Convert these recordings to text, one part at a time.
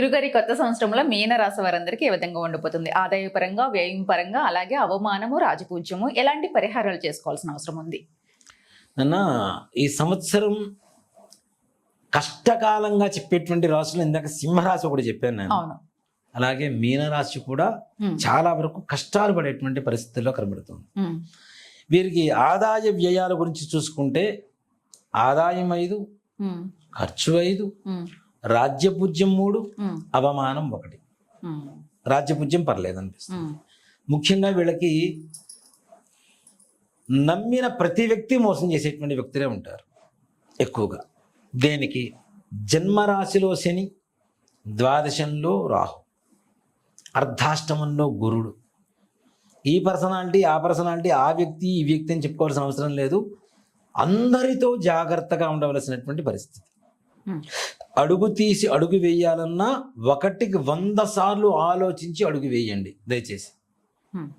గురుగారి కొత్త సంవత్సరంలో మీన రాశి వారందరికీ ఏ విధంగా ఉండబోతుంది ఆదాయ పరంగా వ్యయం పరంగా అలాగే అవమానము రాజపూజ్యము ఎలాంటి పరిహారాలు చేసుకోవాల్సిన అవసరం ఉంది? నాన్న ఈ సంవత్సరం కష్టకాలంగా చెప్పేటువంటి రాశులు ఇందాక సింహరాశి ఒకటి చెప్పాను నేను. అవును. అలాగే మీనరాశి కూడా చాలా వరకు కష్టాలు పడేటువంటి పరిస్థితుల్లో కనబడుతుంది. వీరికి ఆదాయ వ్యయాల గురించి చూసుకుంటే ఆదాయం ఐదు ఖర్చు ఐదు రాజ్యపూజ్యం మూడు అవమానం ఒకటి. రాజ్యపూజ్యం పర్లేదు అనిపిస్తుంది. ముఖ్యంగా వీళ్ళకి నమ్మిన ప్రతి వ్యక్తి మోసం చేసేటువంటి వ్యక్తులే ఉంటారు ఎక్కువగా. దేనికి? జన్మరాశిలో శని ద్వాదశంలో రాహు అర్ధాష్టమంలో గురుడు. ఈ పర్సనాలిటీ ఆ పర్సనాలిటీ ఆ వ్యక్తి ఈ వ్యక్తి అని చెప్పుకోవాల్సిన అవసరం లేదు. అందరితో జాగ్రత్తగా ఉండవలసినటువంటి పరిస్థితి. అడుగు తీసి అడుగు వేయాలన్నా ఒకటికి వంద సార్లు ఆలోచించి అడుగు వేయండి దయచేసి. ఉమ్,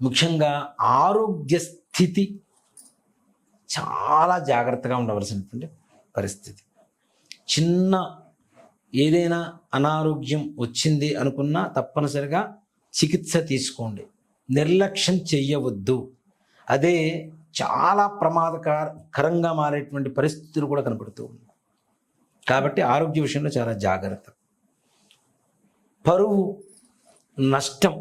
ముఖ్యంగా ఆరోగ్య స్థితి చాలా జాగ్రత్తగా ఉండవలసినటువంటి పరిస్థితి. చిన్న ఏదైనా అనారోగ్యం వచ్చింది అనుకున్నా తప్పనిసరిగా చికిత్స తీసుకోండి. నిర్లక్ష్యం చెయ్యవద్దు. అదే చాలా ప్రమాదకరంగా మారేటువంటి పరిస్థితులు కూడా కనపడుతూ ఉన్నాయి. కాబట్టి ఆరోగ్య విషయంలో చాలా జాగ్రత్త. పరువు నష్టం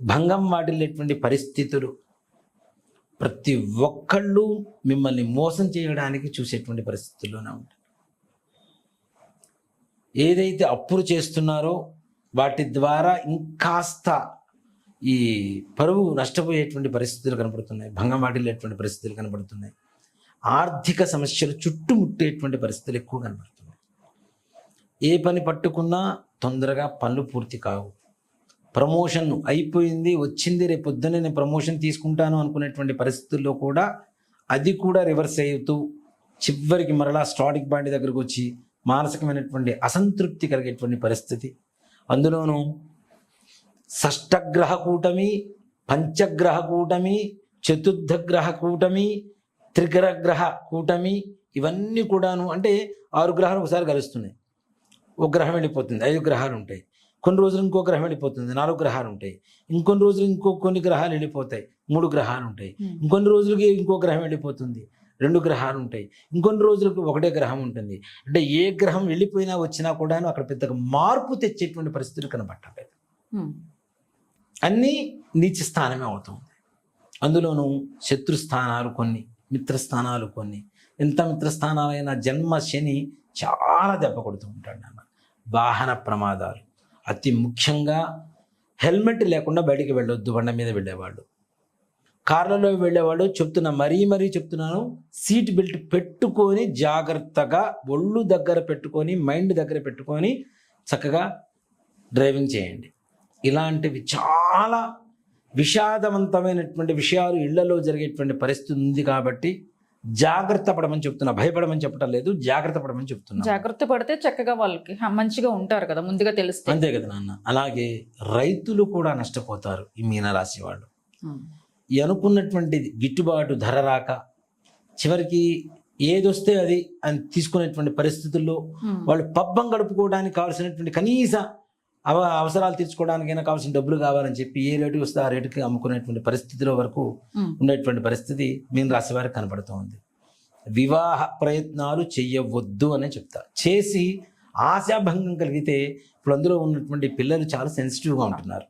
భంగం వాటిల్లేటువంటి పరిస్థితులు ప్రతి ఒక్కళ్ళు మిమ్మల్ని మోసం చేయడానికి చూసేటువంటి పరిస్థితుల్లోనే ఉంటారు ఏదైతే అప్పులు చేస్తున్నారో వాటి ద్వారా ఇంకాస్త ఈ పరువు నష్టపోయేటువంటి పరిస్థితులు కనపడుతున్నాయి భంగం వాటిల్లేటువంటి పరిస్థితులు కనపడుతున్నాయి. ఆర్థిక సమస్యలు చుట్టుముట్టేటువంటి పరిస్థితులు ఎక్కువ కనబడుతున్నాయి. ఏ పని పట్టుకున్నా తొందరగా పనులు పూర్తి కావు. ప్రమోషన్ అయిపోయింది వచ్చింది రేపు పొద్దున్నే నేను ప్రమోషన్ తీసుకుంటాను అనుకునేటువంటి పరిస్థితుల్లో కూడా అది కూడా రివర్స్ అవుతూ చివరికి మరలా స్ట్రాటిక్ బాండి దగ్గరకు వచ్చి మానసికమైనటువంటి అసంతృప్తి కలిగేటువంటి పరిస్థితి. అందులోనూ షష్టగ్రహ కూటమి పంచగ్రహ కూటమి చతుర్థ గ్రహ కూటమి త్రిగ్రహ కూటమి ఇవన్నీ కూడాను అంటే ఆరు గ్రహాలు ఒకసారి కలుస్తున్నాయి. ఒక గ్రహం వెళ్ళిపోతుంది ఐదు గ్రహాలు ఉంటాయి. కొన్ని రోజులు ఇంకో గ్రహం వెళ్ళిపోతుంది నాలుగు గ్రహాలు ఉంటాయి. ఇంకొన్ని రోజులు ఇంకో కొన్ని గ్రహాలు వెళ్ళిపోతాయి మూడు గ్రహాలు ఉంటాయి. ఇంకొన్ని రోజులకి ఇంకో గ్రహం వెళ్ళిపోతుంది రెండు గ్రహాలు ఉంటాయి. ఇంకొన్ని రోజులకు ఒకటే గ్రహం ఉంటుంది. అంటే ఏ గ్రహం వెళ్ళిపోయినా వచ్చినా కూడా అక్కడ పెద్దగా మార్పు తెచ్చేటువంటి పరిస్థితులు కనబట్టలేదు అన్నీ నీచ స్థానమే అవుతుంది అందులోనూ శత్రు స్థానాలు కొన్ని మిత్రస్థానాలు కొన్ని. ఎంత మిత్రస్థానాలైనా జన్మ శని చాలా దెబ్బ కొడుతూ ఉంటాడు నాన్న. వాహన ప్రమాదాలు. అతి ముఖ్యంగా హెల్మెట్ లేకుండా బయటికి వెళ్ళొద్దు బండ మీద వెళ్ళేవాళ్ళు. కార్లలో వెళ్ళేవాళ్ళు చెప్తున్నా మరీ మరీ చెప్తున్నాను సీట్ బెల్ట్ పెట్టుకొని జాగ్రత్తగా ఒళ్ళు దగ్గర పెట్టుకొని మైండ్ దగ్గర పెట్టుకొని చక్కగా డ్రైవింగ్ చేయండి. ఇలాంటివి చాలా విషాదవంతమైనటువంటి విషయాలు ఇళ్ళలో జరిగేటువంటి పరిస్థితి ఉంది కాబట్టి జాగ్రత్త పడమని చెప్తున్నా. భయపడమని చెప్పడం లేదు జాగ్రత్త పడమని చెప్తున్నా జాగ్రత్త పడితే చక్కగా వాళ్ళకి మంచిగా ఉంటారు కదా ముందుగా తెలిస్తే. అంతే కదా నాన్న. అలాగే రైతులు కూడా నష్టపోతారు ఈ మీనరాశి వాళ్ళు. ఈ అనుకున్నటువంటి గిట్టుబాటు ధర రాక చివరికి ఏదొస్తే అది అని తీసుకునేటువంటి పరిస్థితుల్లో. వాళ్ళు పబ్బం గడుపుకోవడానికి కావాల్సినటువంటి కనీస అవ అవసరాలు తీర్చుకోవడానికైనా కావాల్సిన డబ్బులు కావాలని చెప్పి ఏ రేటుకి వస్తే ఆ రేటుకి అమ్ముకునేటువంటి పరిస్థితిలో వరకు. ఉండేటువంటి పరిస్థితి మీన రాశి వారికి కనబడుతూ ఉంది. వివాహ ప్రయత్నాలు చెయ్యవద్దు అనే చెప్తా చేసి ఆశాభంగం కలిగితే ఇప్పుడు అందులో ఉన్నటువంటి పిల్లలు చాలా సెన్సిటివ్గా ఉంటున్నారు.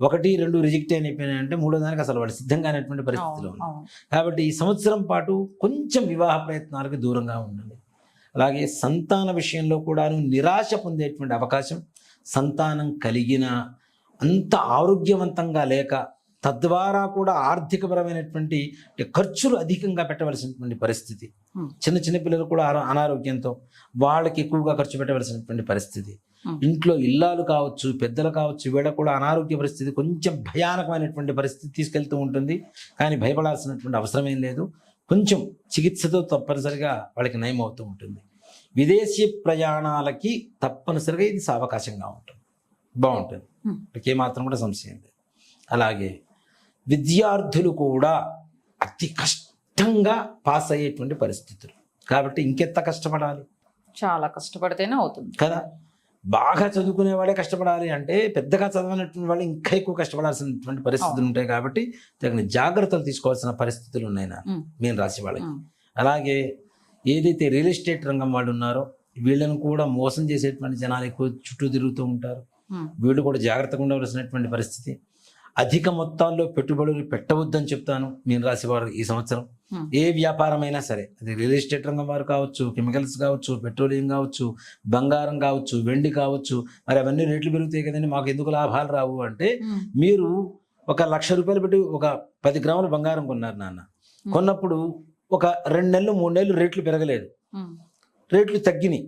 ఒకటి రెండు రిజెక్ట్ అయిపోయినాయంటే మూడో దానికి అసలు వాళ్ళు సిద్ధంగా అనేటువంటి పరిస్థితిలో ఉన్నారు. అవును. కాబట్టి ఈ సంవత్సరం పాటు కొంచెం వివాహ ప్రయత్నాలకు దూరంగా ఉండండి. అలాగే సంతాన విషయంలో కూడాను నిరాశ పొందేటువంటి అవకాశం సంతానం కలిగిన అంత ఆరోగ్యవంతంగా లేక తద్వారా కూడా ఆర్థికపరమైనటువంటి ఖర్చులు అధికంగా పెట్టవలసినటువంటి పరిస్థితి. చిన్న చిన్న పిల్లలు కూడా అనారోగ్యంతో వాళ్ళకి ఎక్కువగా ఖర్చు పెట్టవలసినటువంటి పరిస్థితి. ఇంట్లో ఇల్లాలు కావచ్చు పెద్దలు కావచ్చు వీళ్ళకు కూడా అనారోగ్య పరిస్థితి కొంచెం భయానకమైనటువంటి పరిస్థితి తీసుకెళ్తూ ఉంటుంది. కానీ భయపడాల్సినటువంటి అవసరం ఏం లేదు. కొంచెం చికిత్సతో తప్పనిసరిగా వాళ్ళకి నయం అవుతూ ఉంటుంది. విదేశీ ప్రయాణాలకి తప్పనిసరిగా ఇది సావకాశంగా ఉంటుంది. బాగుంటుంది. వాళ్ళకి ఏమాత్రం కూడా సమస్య లేదు. అలాగే విద్యార్థులు కూడా అతి కష్టంగా పాస్ అయ్యేటువంటి పరిస్థితులు. కాబట్టి ఇంకెంత కష్టపడాలి? చాలా కష్టపడితేనే అవుతుంది. కదా? బాగా చదువుకునే వాళ్ళే కష్టపడాలి అంటే పెద్దగా చదవనటువంటి వాళ్ళు ఇంకా ఎక్కువ కష్టపడాల్సినటువంటి పరిస్థితులు ఉంటాయి కాబట్టి తగిన జాగ్రత్తలు తీసుకోవాల్సిన పరిస్థితులు ఉన్నాయి నా ఉమ్. మేము రాసి వాళ్ళకి. అలాగే ఏదైతే రియల్ ఎస్టేట్ రంగం వాళ్ళు ఉన్నారో వీళ్ళని కూడా మోసం చేసేటువంటి జనాలు ఎక్కువ చుట్టూ తిరుగుతూ ఉంటారు. వీళ్ళు కూడా జాగ్రత్తగా ఉండవలసినటువంటి పరిస్థితి అధిక మొత్తాల్లో పెట్టుబడులు పెట్టవద్దని చెప్తాను మీన రాశి వారు ఈ సంవత్సరం. ఏ వ్యాపారమైనా సరే అది రియల్ ఎస్టేట్ రంగం వారు కావచ్చు కెమికల్స్ కావచ్చు పెట్రోలియం కావచ్చు బంగారం కావచ్చు వెండి కావచ్చు మరి అవన్నీ రేట్లు పెరుగుతాయి కదండి మాకు ఎందుకు లాభాలు రావు అంటే. మీరు ఒక లక్ష రూపాయలు పెట్టి ఒక పది గ్రాముల బంగారం కొన్నారు నాన్న కొన్నప్పుడు ఒక రెండు నెలలు మూడు నెలలు రేట్లు పెరగలేదు. రేట్లు తగ్గినాయి.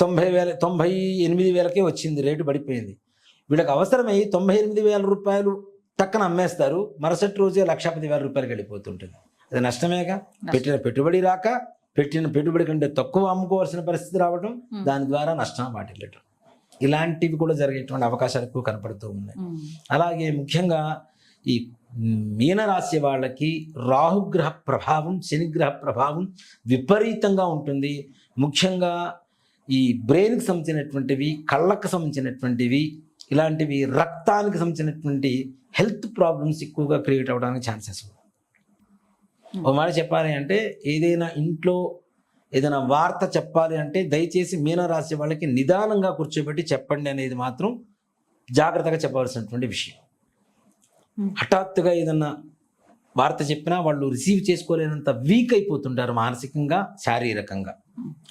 తొంభై వేల తొంభై ఎనిమిది వేలకే వచ్చింది రేటు పడిపోయింది. వీళ్ళకి అవసరమై తొంభై ఎనిమిది వేల రూపాయలు టక్కన అమ్మేస్తారు. మరుసటి రోజే లక్ష పది వేల రూపాయలకి వెళ్ళిపోతుంటుంది అది నష్టమేగా? పెట్టిన పెట్టుబడి రాక పెట్టిన పెట్టుబడి కంటే తక్కువ అమ్ముకోవాల్సిన పరిస్థితి రావడం. దాని ద్వారా నష్టం వాటిల్లటం. ఇలాంటివి కూడా జరిగేటువంటి అవకాశాలు ఎక్కువ కనపడుతూ ఉన్నాయి. అలాగే ముఖ్యంగా ఈ మీనరాశి వాళ్ళకి రాహుగ్రహ ప్రభావం శనిగ్రహ ప్రభావం విపరీతంగా ఉంటుంది. ముఖ్యంగా ఈ బ్రెయిన్కి సంబంధించినటువంటివి కళ్ళకు సంబంధించినటువంటివి ఇలాంటివి రక్తానికి సంబంధించినటువంటి హెల్త్ ప్రాబ్లమ్స్ ఎక్కువగా క్రియేట్ అవ్వడానికి ఛాన్సెస్ ఉన్నాయి. ఒక మాట చెప్పాలి అంటే ఏదైనా ఇంట్లో ఏదైనా వార్త చెప్పాలి అంటే దయచేసి మీనరాశి వాళ్ళకి నిదానంగా కూర్చోబెట్టి చెప్పండి అనేది మాత్రం జాగ్రత్తగా చెప్పవలసినటువంటి విషయం. హఠాత్తుగా ఏదన్నా వార్త చెప్పినా వాళ్ళు రిసీవ్ చేసుకోలేనంత వీక్ అయిపోతుంటారు మానసికంగా శారీరకంగా.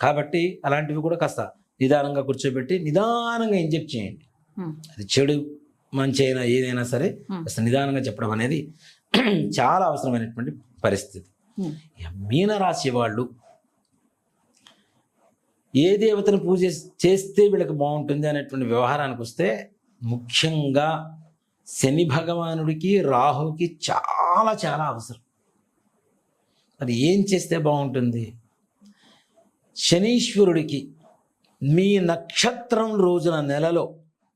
కాబట్టి అలాంటివి కూడా కాస్త నిదానంగా కూర్చోబెట్టి నిదానంగా ఇంజెక్ట్ చేయండి. అది చెడు మంచి అయినా ఏదైనా సరే. కాస్త నిదానంగా చెప్పడం అనేది చాలా అవసరమైనటువంటి పరిస్థితి. మీనరాశి వాళ్ళు ఏ దేవతను పూజ చేస్తే వీళ్ళకి బాగుంటుంది అనేటువంటి వ్యవహారానికి వస్తే ముఖ్యంగా శని భగవానుడికి రాహుకి చాలా చాలా అవసరం. మరి ఏం చేస్తే బాగుంటుంది? శనీశ్వరుడికి మీ నక్షత్రం రోజున నెలలో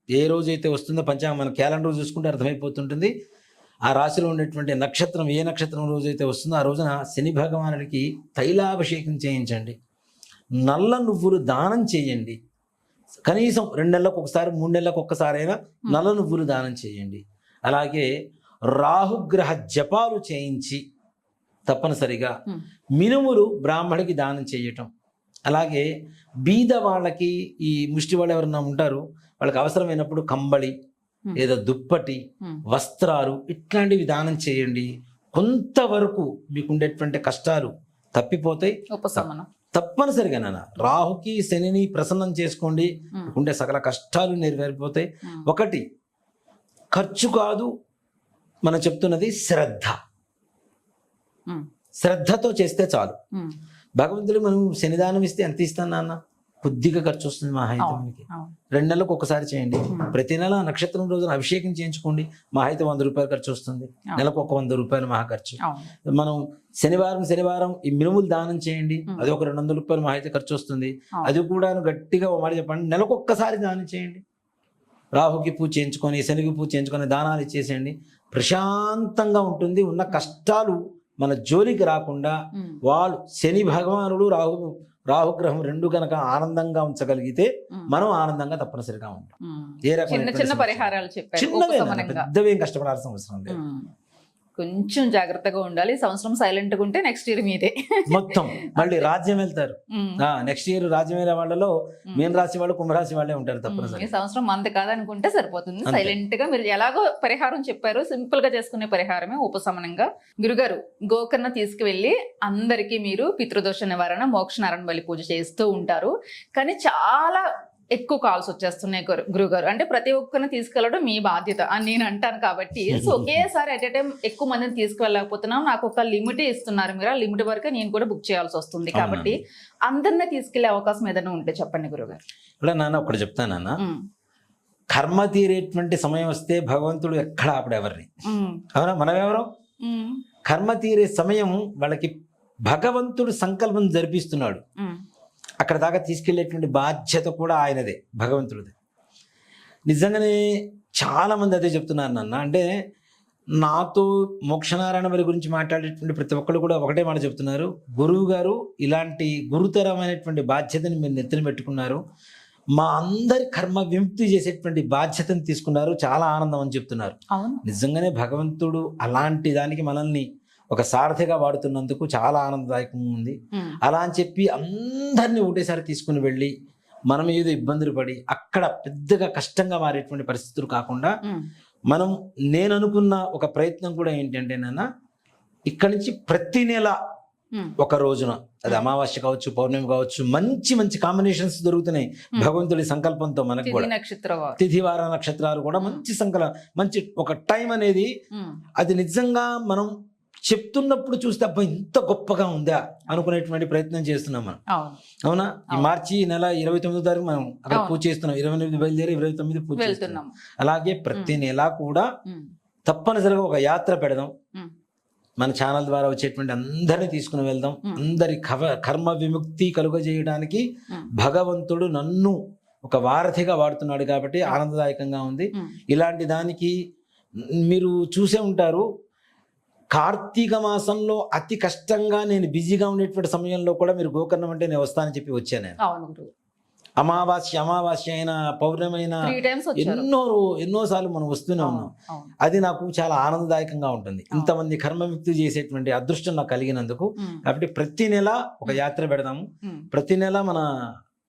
ఏ రోజైతే వస్తుందో పంచాంగం మన క్యాలెండర్ చూసుకుంటే అర్థమైపోతుంటుంది. ఆ రాశిలో ఉండేటువంటి నక్షత్రం ఏ నక్షత్రం రోజైతే వస్తుందో ఆ రోజున శని భగవానుడికి తైలాభిషేకం చేయించండి. నల్ల నువ్వులు దానం చేయండి. కనీసం రెండు నెలలకు ఒకసారి మూడు నెలలకు ఒక్కసారి అయినా నల్ల నువ్వులు దానం చేయండి అలాగే రాహుగ్రహ జపాలు చేయించి తప్పనిసరిగా. మినుములు బ్రాహ్మడికి దానం చేయటం అలాగే బీద వాళ్ళకి ఈ ముష్టి వాళ్ళు ఎవరన్నా ఉంటారు వాళ్ళకి అవసరమైనప్పుడు కంబళి. లేదా దుప్పటి. వస్త్రాలు ఇట్లాంటివి దానం చేయండి కొంతవరకు మీకు ఉండేటువంటి కష్టాలు తప్పిపోతాయి ఉపశమనం తప్పనిసరిగా నాన్న రాహుకి శనిని ప్రసన్నం చేసుకోండి. ఉండే సకల కష్టాలు నెరవేరిపోతాయి. ఒకటి ఖర్చు కాదు మనం చెప్తున్నది శ్రద్ధ. శ్రద్ధతో చేస్తే చాలు. భగవంతుడు మనం శనిదానం ఇస్తే ఎంత ఇస్తాను నాన్న కొద్దిగా ఖర్చు వస్తుంది మా. రెండు నెలలకు ఒకసారి చేయండి. ప్రతి నెల నక్షత్రం రోజున అభిషేకం చేయించుకోండి. మా అయితే వంద రూపాయలు ఖర్చు వస్తుంది. నెలకు ఒక వంద రూపాయలు మహా ఖర్చు. మనం శనివారం శనివారం ఈ మినుములు దానం చేయండి. అది ఒక రెండు వందల రూపాయలు మా అయితే ఖర్చు వస్తుంది. అది కూడా గట్టిగా ఒక మాట చెప్పండి. నెలకు ఒక్కసారి దానం చేయండి. రాహుకి పూజ చేయించుకొని శనికి పూజ చేయించుకొని దానాలు ఇచ్చేసేయండి. ప్రశాంతంగా ఉంటుంది. ఉన్న కష్టాలు మన జోలికి రాకుండా వాళ్ళు శని భగవానుడు రాహు రాహుగ్రహం రెండు కనుక ఆనందంగా ఉంచగలిగితే మనం ఆనందంగా తప్పనిసరిగా ఉంటాం. ఏ చిన్న రకమైన చిన్న పరిహారాలు చెప్పారు చిన్నవే పెద్దవేం కష్టపడాల్సిన అవసరం లేదు. కొంచెం జాగ్రత్తగా ఉండాలి. సంవత్సరం సైలెంట్గా ఉంటే నెక్స్ట్ ఇయర్ మీదే. మొత్తం. మళ్ళీ రాజ్యం వెళ్తారు. నెక్స్ట్ ఇయర్ రాజ్యం వెళ్ళే వాళ్ళలో మీన రాశి వాళ్ళు కుంభరాశి వాళ్ళే ఉంటారు ఈ తప్పనిసరి సంవత్సరం మంది కాదనుకుంటే సరిపోతుంది. సైలెంట్గా మీరు ఎలాగో పరిహారం చెప్పారు సింపుల్గా చేసుకునే పరిహారమే ఉపశమనంగా. గురుగారు గోకర్ణ తీసుకువెళ్ళి అందరికీ మీరు పితృదోష నివారణ మోక్ష నారాయణ బలి పూజ చేస్తూ ఉంటారు. కానీ చాలా ఎక్కువ కాల్స్ వచ్చేస్తున్నాయి గురు- గురుగారు. అంటే ప్రతి ఒక్కరిని తీసుకెళ్ళడం మీ బాధ్యత అని నేను అంటాను కాబట్టి. సో ఒకేసారి అట్ ఎ టైం ఎక్కువ మందిని తీసుకువెళ్ళకపోతున్నాం నాకు ఒక లిమిట్ ఇస్తున్నారు మీరు. ఆ లిమిట్ వరకే నేను కూడా బుక్ చేయాల్సి వస్తుంది కాబట్టి అందరినీ తీసుకెళ్ళే అవకాశం ఏదైనా ఉంటే చెప్పండి గురుగారు. ఇక్కడ నాన్న ఒకటి చెప్తానన్న కర్మ తీరేటువంటి సమయం వస్తే భగవంతుడు ఎక్కడ ఆపడు ఎవరిని? ఉమ్, అవునా? మనం ఎవరు ఉమ్, కర్మ తీరే సమయం వాళ్ళకి భగవంతుడు సంకల్పం జరిపిస్తున్నాడు. అక్కడ దాకా తీసుకెళ్ళేటువంటి బాధ్యత కూడా ఆయనదే భగవంతుడిదే. నిజంగానే చాలా మంది అదే చెప్తున్నారు నాన్న. అంటే నాతో మోక్షనారాయణ వారి గురించి మాట్లాడేటువంటి ప్రతి ఒక్కళ్ళు కూడా ఒకటే మాట చెప్తున్నారు. గురువు గారు ఇలాంటి గురుతరమైనటువంటి బాధ్యతని మీరు నెత్తిన పెట్టుకున్నారు. మా అందరి కర్మ విముక్తి చేసేటువంటి బాధ్యతను తీసుకున్నారు. చాలా ఆనందం అని చెప్తున్నారు. నిజంగానే భగవంతుడు అలాంటి దానికి మనల్ని ఒక సారథిగా వాడుతున్నందుకు చాలా ఆనందదాయకంగా ఉంది. అలా అని చెప్పి అందరినీ ఒకటేసారి తీసుకుని వెళ్ళి మనం ఏదో ఇబ్బందులు పడి అక్కడ పెద్దగా కష్టంగా మారేటువంటి పరిస్థితులు కాకుండా మనం నేను అనుకున్న ఒక ప్రయత్నం కూడా ఏంటంటే నాన్న ఇక్కడి నుంచి ప్రతి నెల ఒక రోజున అది అమావాస్య కావచ్చు పౌర్ణమి కావచ్చు మంచి మంచి కాంబినేషన్స్ దొరుకుతున్నాయి భగవంతుడి సంకల్పంతో మనకు కూడా. నక్షత్ర వారు. తిథి వార నక్షత్రాలు కూడా మంచి సంకల మంచి ఒక టైం అనేది అది నిజంగా మనం చెప్తున్నప్పుడు చూస్తే అబ్బా ఇంత గొప్పగా ఉందా అనుకునేటువంటి ప్రయత్నం చేస్తున్నాం మనం. అవును. ఈ. మార్చి నెల ఇరవై తొమ్మిదో తారీఖు మనం అక్కడ. పూజ చేస్తున్నాం. ఇరవై ఎనిమిది బయలుదేరి ఇరవై తొమ్మిది పూజ చేస్తున్నాం. అలాగే ప్రతి నెల కూడా తప్పనిసరిగా ఒక యాత్ర పెడదాం. మన ఛానల్ ద్వారా వచ్చేటువంటి అందరినీ తీసుకుని వెళ్దాం. అందరి కవ కర్మ విముక్తి కలుగజేయడానికి భగవంతుడు నన్ను ఒక వారధిగా వాడుతున్నాడు కాబట్టి ఆనందదాయకంగా ఉంది. ఇలాంటి దానికి మీరు చూసే ఉంటారు. కార్తీక మాసంలో అతి కష్టంగా నేను బిజీగా ఉండేటువంటి సమయంలో కూడా మీరు గోకర్ణం అంటే నేను వస్తానని చెప్పి వచ్చాను అవును అమావాస్య అమావాస్య అయిన పౌర్ణమి అయిన త్రీ టైమ్స్ వచ్చారు. ఎన్నో రో- ఎన్నో సార్లు మనం వస్తూనే ఉన్నాం. అది నాకు చాలా ఆనందదాయకంగా ఉంటుంది. ఇంతమంది కర్మముక్తి చేసేటువంటి అదృష్టం నాకు కలిగినందుకు. కాబట్టి ప్రతి నెల ఒక యాత్ర పెడదాము. ప్రతి నెల మన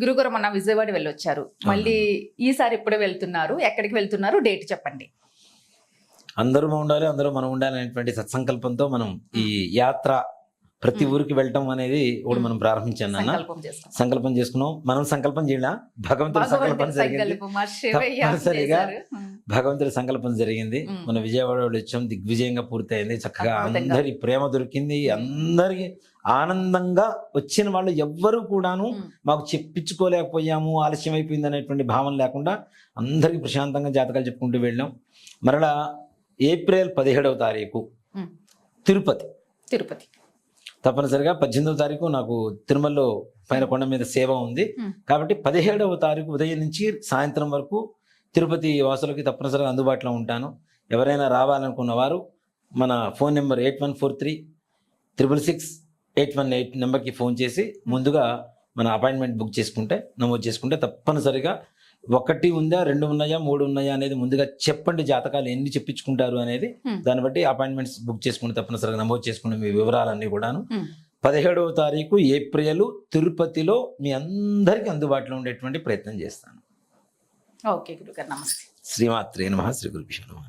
గురుగారు మొన్న విజయవాడ వెళ్ళొచ్చారు. మళ్ళీ ఈసారి ఎప్పుడే వెళ్తున్నారు? ఎక్కడికి వెళ్తున్నారు? డేట్ చెప్పండి. అందరూ ఉండాలి అందరూ మనం ఉండాలి అనేటువంటి సత్సంకల్పంతో మనం ఈ యాత్ర ప్రతి ఊరికి వెళ్ళటం అనేది ఒకటి మనం ప్రారంభించాను నాన్న. సంకల్పం చేసుకున్నాం. మనం సంకల్పం చేయాల? భగవంతుడి సంకల్పం జరిగింది. తప్పనిసరిగా భగవంతుడి సంకల్పం జరిగింది. మన విజయవాడ వచ్చాం. దిగ్విజయంగా పూర్తయింది. చక్కగా. అందరి ప్రేమ దొరికింది. అందరికి ఆనందంగా వచ్చిన వాళ్ళు ఎవ్వరూ కూడాను మాకు చెప్పించుకోలేకపోయాము. ఆలస్యం అయిపోయింది అనేటువంటి భావన లేకుండా అందరికీ ప్రశాంతంగా జాతకాలు చెప్పుకుంటూ వెళ్ళాం. మరలా ఏప్రిల్ పదిహేడవ తారీఖు. తిరుపతి. తిరుపతి. తప్పనిసరిగా పద్దెనిమిదవ తారీఖు నాకు తిరుమలలో పైన కొండ మీద సేవ ఉంది. కాబట్టి పదిహేడవ తారీఖు ఉదయం నుంచి సాయంత్రం వరకు తిరుపతి వాసులకి తప్పనిసరిగా అందుబాటులో ఉంటాను ఎవరైనా రావాలనుకున్న వారు మన phone number eight one four three triple six eight one eight నెంబర్కి ఫోన్ చేసి ముందుగా మన అపాయింట్మెంట్ బుక్ చేసుకుంటే నమోదు చేసుకుంటే తప్పనిసరిగా ఒకటి ఉందా రెండు ఉన్నాయా మూడు ఉన్నాయా అనేది ముందుగా చెప్పండి జాతకాలు ఎన్ని చెప్పించుకుంటారు అనేది. Hmm. దాన్ని బట్టి అపాయింట్మెంట్స్ బుక్ చేసుకుంటే తప్పనిసరిగా నమోదు చేసుకునే మీ వివరాలన్నీ కూడాను. ఉమ్. పదిహేడవ తారీఖు ఏప్రిల్ తిరుపతిలో మీ అందరికీ అందుబాటులో ఉండేటువంటి ప్రయత్నం చేస్తాను. ఓకే గురుగారు నమస్తే. శ్రీమాత్రే నమ శ్రీ గురుభ్యో నమః.